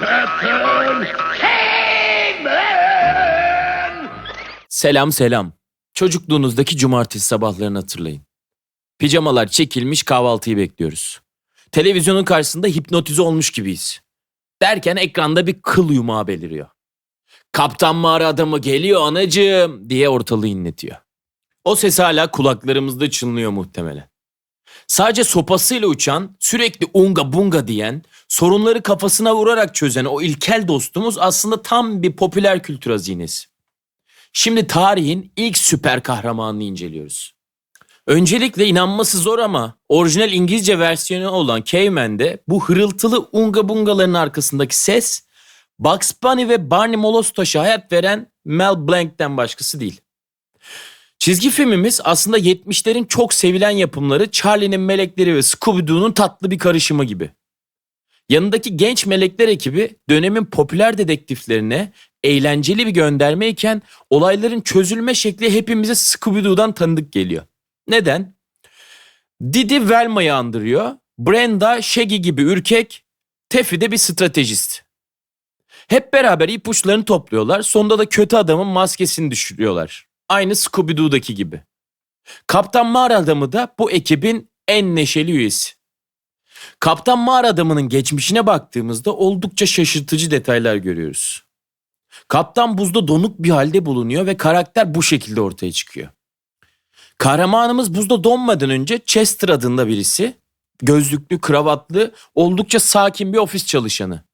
Captain Caveman! Selam selam. Çocukluğunuzdaki cumartesi sabahlarını hatırlayın. Pijamalar çekilmiş kahvaltıyı bekliyoruz. Televizyonun karşısında hipnotize olmuş gibiyiz. Derken ekranda bir kıl yumağı beliriyor. Kaptan mağara adamı geliyor anacığım diye ortalığı inletiyor. O ses hala kulaklarımızda çınlıyor muhtemelen. Sadece sopasıyla uçan, sürekli unga bunga diyen, sorunları kafasına vurarak çözen o ilkel dostumuz aslında tam bir popüler kültür hazinesi. Şimdi tarihin ilk süper kahramanını inceliyoruz. Öncelikle inanması zor ama orijinal İngilizce versiyonu olan Caveman'de bu hırıltılı unga bungaların arkasındaki ses Bugs Bunny ve Barney Molostaş'a hayat veren Mel Blanc'ten başkası değil. Çizgi filmimiz aslında 70'lerin çok sevilen yapımları Charlie'nin Melekleri ve Scooby-Doo'nun tatlı bir karışımı gibi. Yanındaki genç melekler ekibi dönemin popüler dedektiflerine eğlenceli bir göndermeyken olayların çözülme şekli hepimize Scooby-Doo'dan tanıdık geliyor. Neden? Didi Velma'yı andırıyor. Brenda Shaggy gibi ürkek, Teffy de bir stratejist. Hep beraber ipuçlarını topluyorlar. Sonunda da kötü adamın maskesini düşürüyorlar. Aynı Scooby-Doo'daki gibi. Kaptan Mağara Adamı da bu ekibin en neşeli üyesi. Kaptan Mağara Adamı'nın geçmişine baktığımızda oldukça şaşırtıcı detaylar görüyoruz. Kaptan buzda donuk bir halde bulunuyor ve karakter bu şekilde ortaya çıkıyor. Kahramanımız buzda donmadan önce Chester adında birisi. Gözlüklü, kravatlı, oldukça sakin bir ofis çalışanı.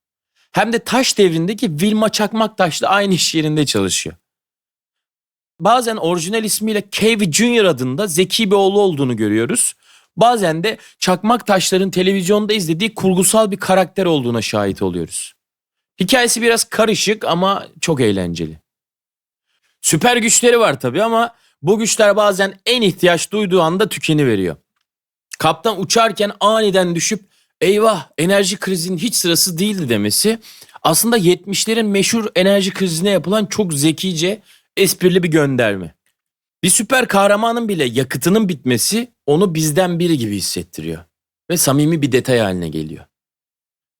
Hem de taş devrindeki Wilma Çakmaktaş'la aynı iş yerinde çalışıyor. Bazen orijinal ismiyle Cavey Jr. adında zeki bir oğlu olduğunu görüyoruz. Bazen de Çakmak Taşlar'ın televizyonda izlediği kurgusal bir karakter olduğuna şahit oluyoruz. Hikayesi biraz karışık ama çok eğlenceli. Süper güçleri var tabii ama bu güçler bazen en ihtiyaç duyduğu anda tükeniveriyor. Kaptan uçarken aniden düşüp eyvah enerji krizinin hiç sırası değildi demesi aslında 70'lerin meşhur enerji krizine yapılan çok zekice, esprili bir gönderme. Bir süper kahramanın bile yakıtının bitmesi onu bizden biri gibi hissettiriyor. Ve samimi bir detay haline geliyor.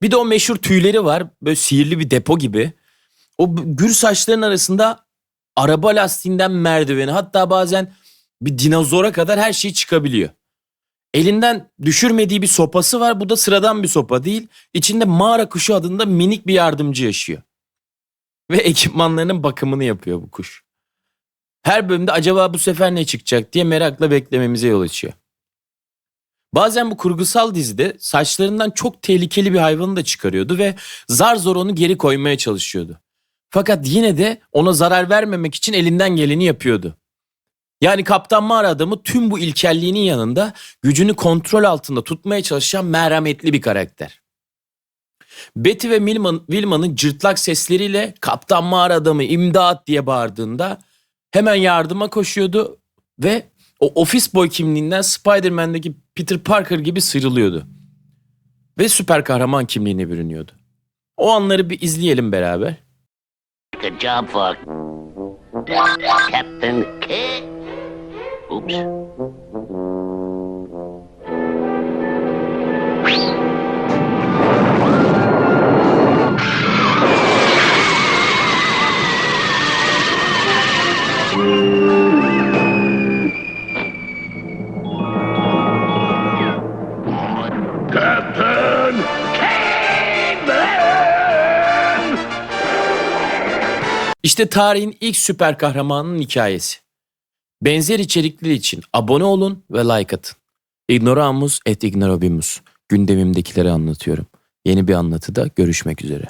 Bir de o meşhur tüyleri var. Böyle sihirli bir depo gibi. O gür saçların arasında araba lastiğinden merdiveni hatta bazen bir dinozora kadar her şey çıkabiliyor. Elinden düşürmediği bir sopası var. Bu da sıradan bir sopa değil. İçinde mağara kuşu adında minik bir yardımcı yaşıyor. Ve ekipmanlarının bakımını yapıyor bu kuş. Her bölümde acaba bu sefer ne çıkacak diye merakla beklememize yol açıyor. Bazen bu kurgusal dizide saçlarından çok tehlikeli bir hayvanı da çıkarıyordu ve zar zor onu geri koymaya çalışıyordu. Fakat yine de ona zarar vermemek için elinden geleni yapıyordu. Yani Kaptan Mağara adamı tüm bu ilkelliğinin yanında gücünü kontrol altında tutmaya çalışan merhametli bir karakter. Betty ve Wilman, Wilma'nın cırtlak sesleriyle Kaptan Mağara adamı imdat diye bağırdığında hemen yardıma koşuyordu ve o ofis boy kimliğinden Spider-Man'deki Peter Parker gibi sıyrılıyordu. Ve süper kahraman kimliğine bürünüyordu. O anları bir izleyelim beraber. Good job for Captain K. Oops. İşte tarihin ilk süper kahramanının hikayesi. Benzer içerikler için abone olun ve like atın. Ignoramus et ignorabimus. Gündemimdekileri anlatıyorum. Yeni bir anlatıda görüşmek üzere.